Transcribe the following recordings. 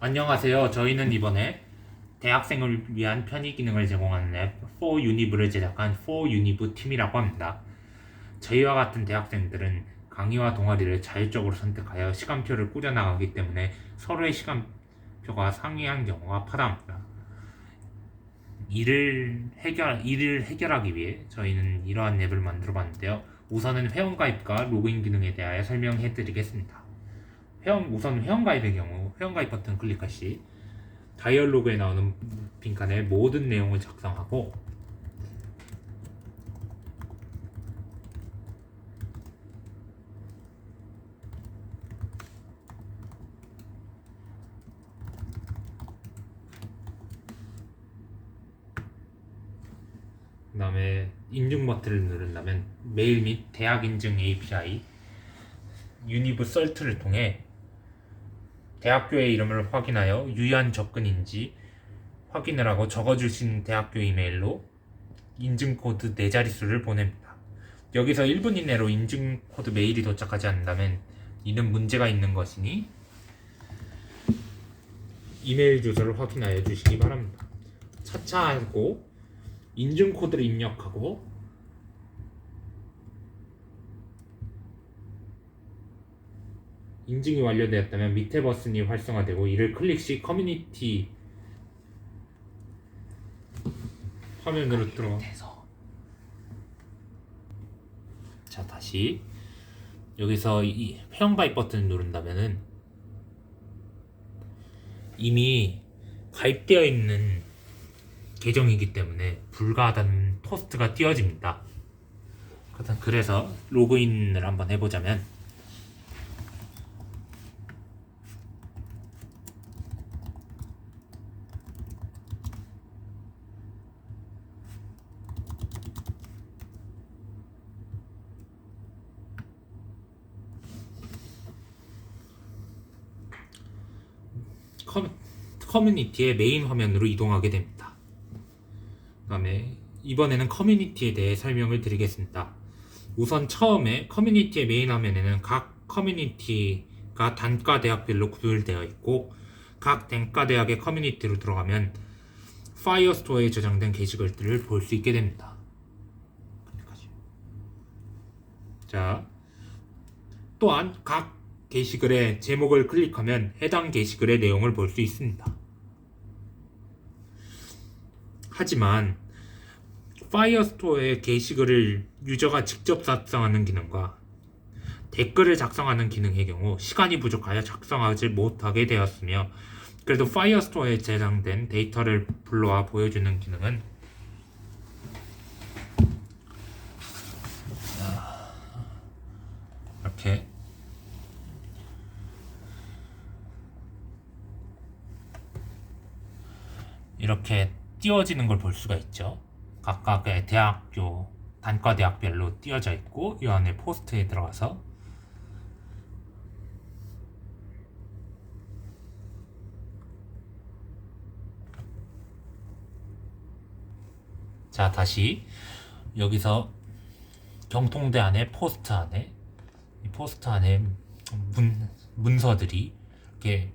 안녕하세요. 저희는 이번에 대학생을 위한 편의 기능을 제공하는 앱 4유니브를 제작한 4유니브 팀이라고 합니다. 저희와 같은 대학생들은 강의와 동아리를 자율적으로 선택하여 시간표를 꾸려나가기 때문에 서로의 시간표가 상이한 경우가 파다합니다. 이를 해결 이를 해결하기 위해 저희는 이러한 앱을 만들어 봤는데요. 우선은 회원 가입과 로그인 기능에 대하여 설명해 드리겠습니다. 회원 우선 회원 가입의 경우 회원가입 버튼 클릭할 시. 다이얼로그에 나오는 빈칸에 모든 내용을 작성하고 그 다음에 인증 버튼을 누른다면 메일 및 대학 인증 API 유니브 설트를 통해 대학교의 이름을 확인하여 유효한 접근인지 확인을 하고 적어주신 대학교 이메일로 인증코드 4자릿수를 보냅니다. 여기서 1분 이내로 인증코드 메일이 도착하지 않는다면 이는 문제가 있는 것이니 이메일 주소를 확인하여 주시기 바랍니다. 차차 하고 인증코드를 입력하고 인증이 완료되었다면 밑에 버튼이 활성화되고 이를 클릭 시 커뮤니티 화면으로 들어가 자 다시. 여기서 이 회원 가입 버튼을 누른다면은 이미 가입되어 있는 계정이기 때문에 불가하다는 포스트가 띄어집니다. 그래서 로그인을 한번 해보자면 커, 커뮤니티의 메인 화면으로 이동하게 됩니다. 그 다음에 이번에는 커뮤니티에 대해 설명을 드리겠습니다. 우선 처음에 커뮤니티의 메인 화면에는 각 커뮤니티가 단과 대학별로 구별되어 있고 각 단과 대학의 커뮤니티로 들어가면 파이어스토어에 저장된 게시글들을 볼 수 있게 됩니다. 자, 또한 각 게시글의 제목을 클릭하면 해당 게시글의 내용을 볼 수 있습니다. 하지만 파이어스토어의 게시글을 유저가 직접 작성하는 기능과 댓글을 작성하는 기능의 경우 시간이 부족하여 작성하지 못하게 되었으며 그래도 파이어스토어에 저장된 데이터를 불러와 보여주는 기능은 이렇게 이렇게 띄워지는 걸 볼 수가 있죠. 각각의 대학교 단과 대학별로 띄어져 있고 이 안에 포스트에 들어가서 자 다시 여기서 경통대 안에 포스트 안에 이 포스트 안에 문, 문서들이 이렇게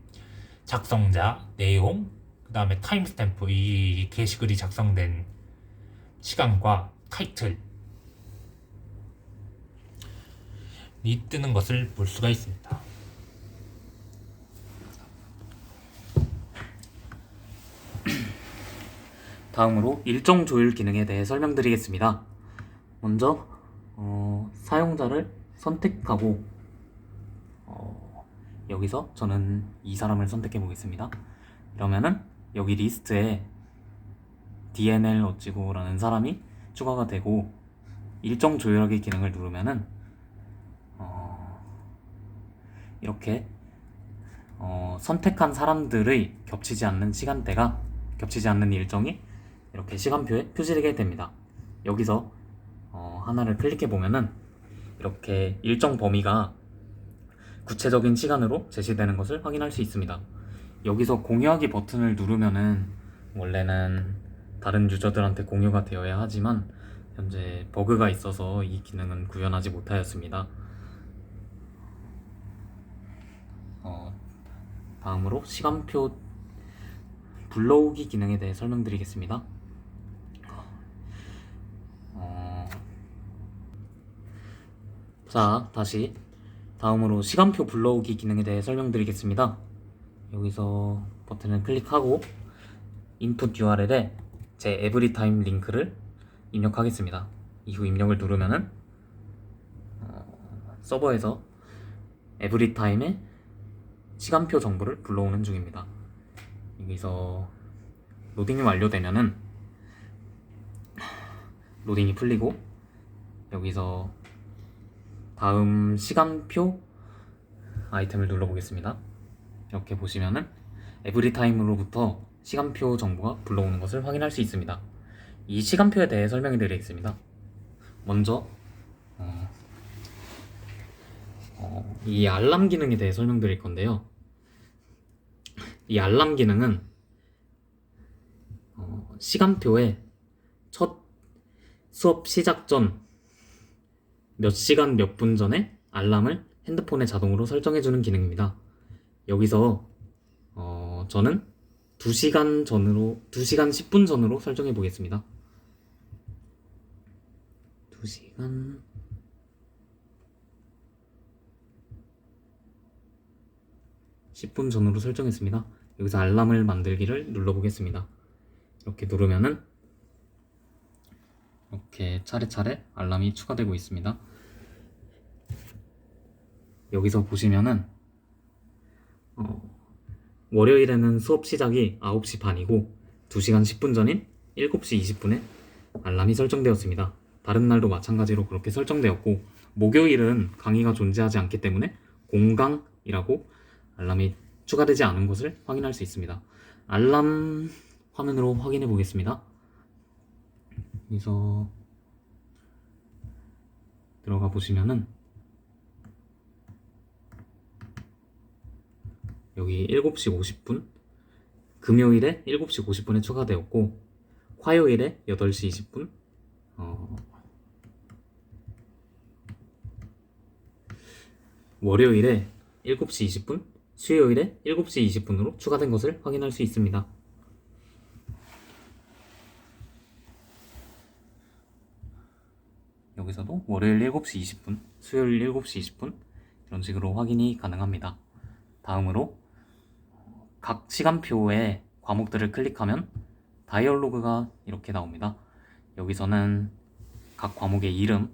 작성자 내용 그 다음에 타임스탬프 이 게시글이 작성된 시간과 타이틀 이 뜨는 것을 볼 수가 있습니다. 다음으로 일정 조율 기능에 대해 설명드리겠습니다. 먼저 어, 사용자를 선택하고 어, 여기서 저는 이 사람을 선택해 보겠습니다. 이러면은 여기 리스트에 DNL 어찌고라는 사람이 추가가 되고 일정 조율하기 기능을 누르면은 어, 이렇게 어, 선택한 사람들의 겹치지 않는 시간대가 겹치지 않는 일정이 이렇게 시간표에 표시되게 됩니다. 여기서 어, 하나를 클릭해 보면은 이렇게 일정 범위가 구체적인 시간으로 제시되는 것을 확인할 수 있습니다. 여기서 공유하기 버튼을 누르면은 원래는 다른 유저들한테 공유가 되어야 하지만 현재 버그가 있어서 이 기능은 구현하지 못하였습니다. 어, 다음으로 시간표 불러오기 기능에 대해 설명드리겠습니다. 어, 자, 다시 다음으로 시간표 불러오기 기능에 대해 설명드리겠습니다. 여기서 버튼을 클릭하고 input URL에 제 에브리타임 링크를 입력하겠습니다. 이후 입력을 누르면은 어, 서버에서 에브리타임의 시간표 정보를 불러오는 중입니다. 여기서 로딩이 완료되면은 로딩이 풀리고 여기서 다음 시간표 아이템을 눌러보겠습니다. 이렇게 보시면은 에브리타임으로부터 시간표 정보가 불러오는 것을 확인할 수 있습니다. 이 시간표에 대해 설명해 드리겠습니다. 먼저 어, 어, 이 알람 기능에 대해 설명드릴 건데요. 이 알람 기능은 어, 시간표에 첫 수업 시작 전 몇 시간 몇 분 전에 알람을 핸드폰에 자동으로 설정해주는 기능입니다. 여기서 어, 저는 2시간 전으로 2시간 10분 전으로 설정해 보겠습니다. 2시간 10분 전으로 설정했습니다. 여기서 알람을 만들기를 눌러 보겠습니다. 이렇게 누르면은 이렇게 차례차례 알람이 추가되고 있습니다. 여기서 보시면은 어, 월요일에는 수업 시작이 9시 반이고 2시간 10분 전인 7시 20분에 알람이 설정되었습니다. 다른 날도 마찬가지로 그렇게 설정되었고 목요일은 강의가 존재하지 않기 때문에 공강이라고 알람이 추가되지 않은 것을 확인할 수 있습니다. 알람 화면으로 확인해 보겠습니다. 여기서 들어가 보시면은 여기 7시 50분 금요일에 7시 50분에 추가되었고 화요일에 8시 20분 어, 월요일에 7시 20분 수요일에 7시 20분으로 추가된 것을 확인할 수 있습니다. 여기서도 월요일 7시 20분, 수요일 7시 20분 이런 식으로 확인이 가능합니다. 다음으로 각 시간표의 과목들을 클릭하면 다이얼로그가 이렇게 나옵니다. 여기서는 각 과목의 이름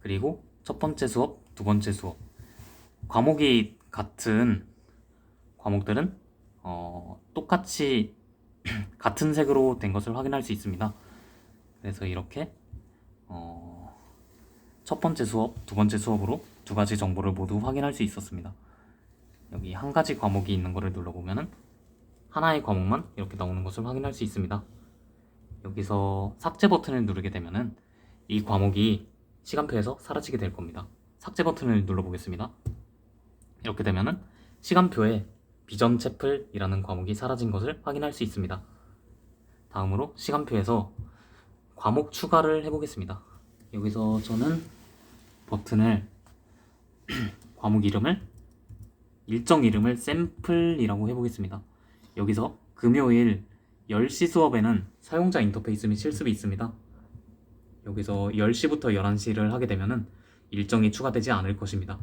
그리고 첫 번째 수업, 두 번째 수업 과목이 같은 과목들은 어, 똑같이 같은 색으로 된 것을 확인할 수 있습니다. 그래서 이렇게 어, 첫 번째 수업, 두 번째 수업으로 두 가지 정보를 모두 확인할 수 있었습니다. 여기 한 가지 과목이 있는 것을 눌러보면은 하나의 과목만 이렇게 나오는 것을 확인할 수 있습니다. 여기서 삭제 버튼을 누르게 되면은 이 과목이 시간표에서 사라지게 될 겁니다. 삭제 버튼을 눌러보겠습니다. 이렇게 되면은 시간표에 비전 채플이라는 과목이 사라진 것을 확인할 수 있습니다. 다음으로 시간표에서 과목 추가를 해보겠습니다. 여기서 저는 버튼을 과목 이름을 일정 이름을 샘플이라고 해보겠습니다. 여기서 금요일 10시 수업에는 사용자 인터페이스 및 실습이 있습니다. 여기서 10시부터 11시를 하게 되면은 일정이 추가되지 않을 것입니다.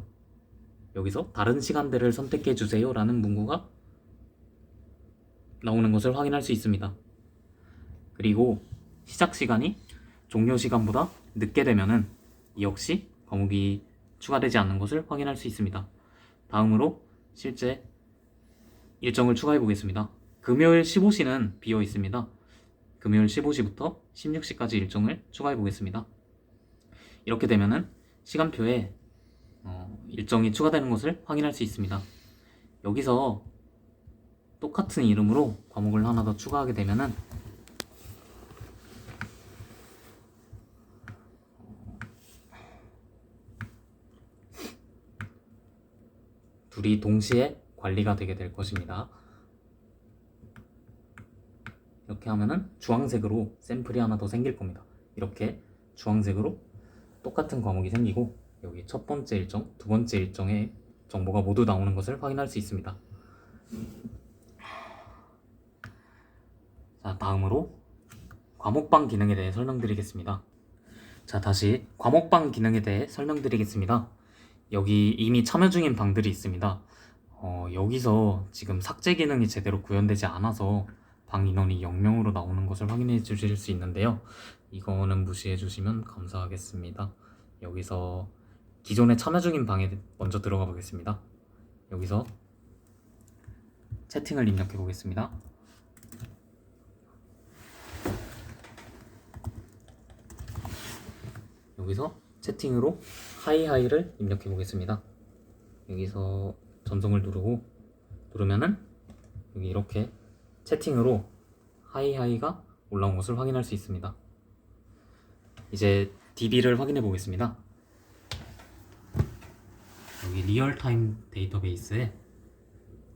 여기서 다른 시간대를 선택해 주세요 라는 문구가 나오는 것을 확인할 수 있습니다. 그리고 시작 시간이 종료 시간보다 늦게 되면은 역시 과목이 추가되지 않는 것을 확인할 수 있습니다. 다음으로 실제 일정을 추가해 보겠습니다. 금요일 15시는 비어 있습니다. 금요일 15시부터 16시까지 일정을 추가해 보겠습니다. 이렇게 되면은 시간표에 어, 일정이 추가되는 것을 확인할 수 있습니다. 여기서 똑같은 이름으로 과목을 하나 더 추가하게 되면은 둘이 동시에 관리가 되게 될 것입니다. 이렇게 하면은 주황색으로 샘플이 하나 더 생길 겁니다. 이렇게 주황색으로 똑같은 과목이 생기고 여기 첫 번째 일정, 두 번째 일정에 정보가 모두 나오는 것을 확인할 수 있습니다. 자, 다음으로 과목방 기능에 대해 설명드리겠습니다. 자, 다시 과목방 기능에 대해 설명드리겠습니다. 여기 이미 참여 중인 방들이 있습니다. 어, 여기서 지금 삭제 기능이 제대로 구현되지 않아서 방 인원이 0명으로 나오는 것을 확인해 주실 수 있는데요. 이거는 무시해 주시면 감사하겠습니다. 여기서 기존에 참여 중인 방에 먼저 들어가 보겠습니다. 여기서 채팅을 입력해 보겠습니다. 여기서 채팅으로 하이하이를 입력해 보겠습니다. 여기서 전송을 누르고 누르면은 여기 이렇게 채팅으로 하이하이가 올라온 것을 확인할 수 있습니다. 이제 DB를 확인해 보겠습니다. 여기 리얼타임 데이터베이스에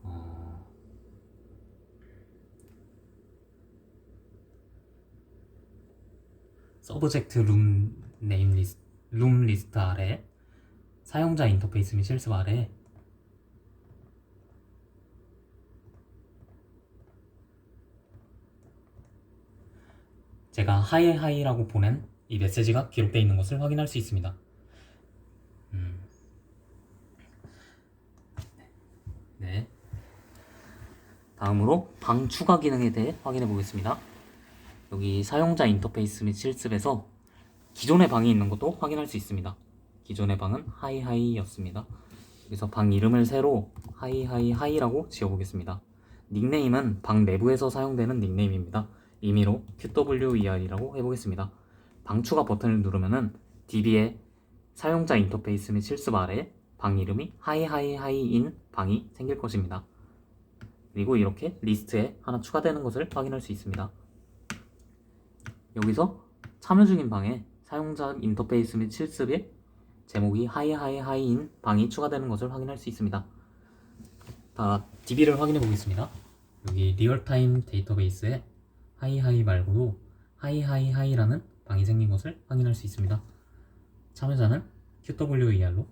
어, 서브젝트 룸 네임 리스트 룸 리스트 아래 사용자 인터페이스 및 실습 아래 제가 하이 하이라고 보낸 이 메시지가 기록되어 있는 것을 확인할 수 있습니다. 음. 네. 다음으로 방 추가 기능에 대해 확인해 보겠습니다. 여기 사용자 인터페이스 및 실습에서 기존의 방이 있는 것도 확인할 수 있습니다. 기존의 방은 하이하이였습니다. 그래서 방 이름을 새로 하이하이하이라고 지어보겠습니다. 닉네임은 방 내부에서 사용되는 닉네임입니다. 임의로 QWER이라고 해보겠습니다. 방 추가 버튼을 누르면은 DB의 사용자 인터페이스 및 실습 아래 방 이름이 하이하이하이인 방이 생길 것입니다. 그리고 이렇게 리스트에 하나 추가되는 것을 확인할 수 있습니다. 여기서 참여 중인 방에 사용자 인터페이스 및 실습에 제목이 하이 하이 하이인 방이 추가되는 것을 확인할 수 있습니다. 다 DB를 확인해 보겠습니다. 여기 리얼타임 데이터베이스에 하이 하이 말고도 하이 하이 하이라는 방이 생긴 것을 확인할 수 있습니다. 참여자는 QWER로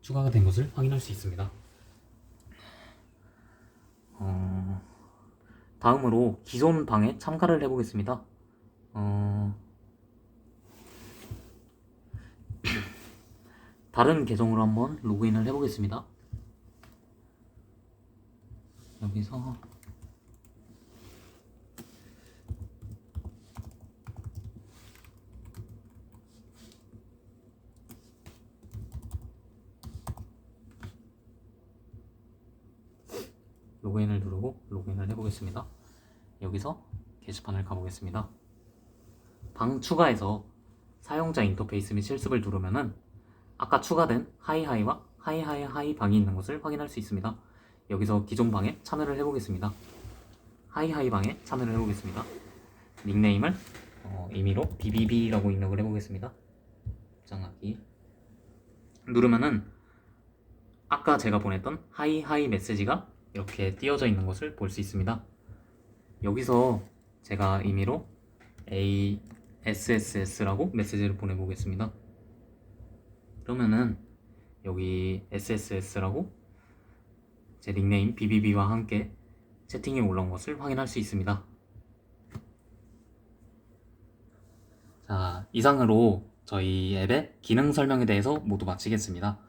추가가 된 것을 확인할 수 있습니다. 어, 다음으로 기존 방에 참가를 해보겠습니다. 어, 다른 계정으로 한번 로그인을 해보겠습니다. 여기서 로그인을 누르고 로그인을 해보겠습니다. 여기서 게시판을 가보겠습니다. 방 추가에서 사용자 인터페이스 및 실습을 누르면은 아까 추가된 하이하이와 하이하이하이 방이 있는 것을 확인할 수 있습니다. 여기서 기존 방에 참여를 해보겠습니다. 하이하이 방에 참여를 해보겠습니다. 닉네임을 어, 임의로 BBB라고 입력을 해보겠습니다. 입장하기 누르면은 아까 제가 보냈던 하이하이 메시지가 이렇게 띄어져 있는 것을 볼 수 있습니다. 여기서 제가 임의로 A SSS라고 메시지를 보내보겠습니다. 그러면은 여기 SSS라고 제 닉네임 BBB와 함께 채팅이 올라온 것을 확인할 수 있습니다. 자, 이상으로 저희 앱의 기능 설명에 대해서 모두 마치겠습니다.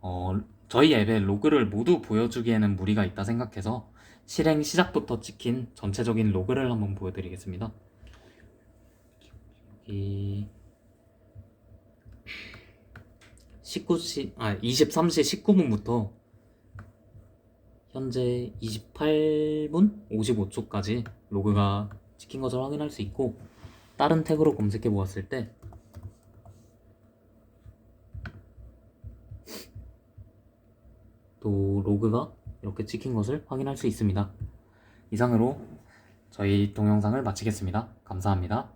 어, 저희 앱의 로그를 모두 보여주기에는 무리가 있다 생각해서 실행 시작부터 찍힌 전체적인 로그를 한번 보여드리겠습니다. 여기 19시 아 23시 19분부터 현재 28분 55초까지 로그가 찍힌 것을 확인할 수 있고 다른 태그로 검색해 보았을 때 또 로그가 이렇게 찍힌 것을 확인할 수 있습니다. 이상으로 저희 동영상을 마치겠습니다. 감사합니다.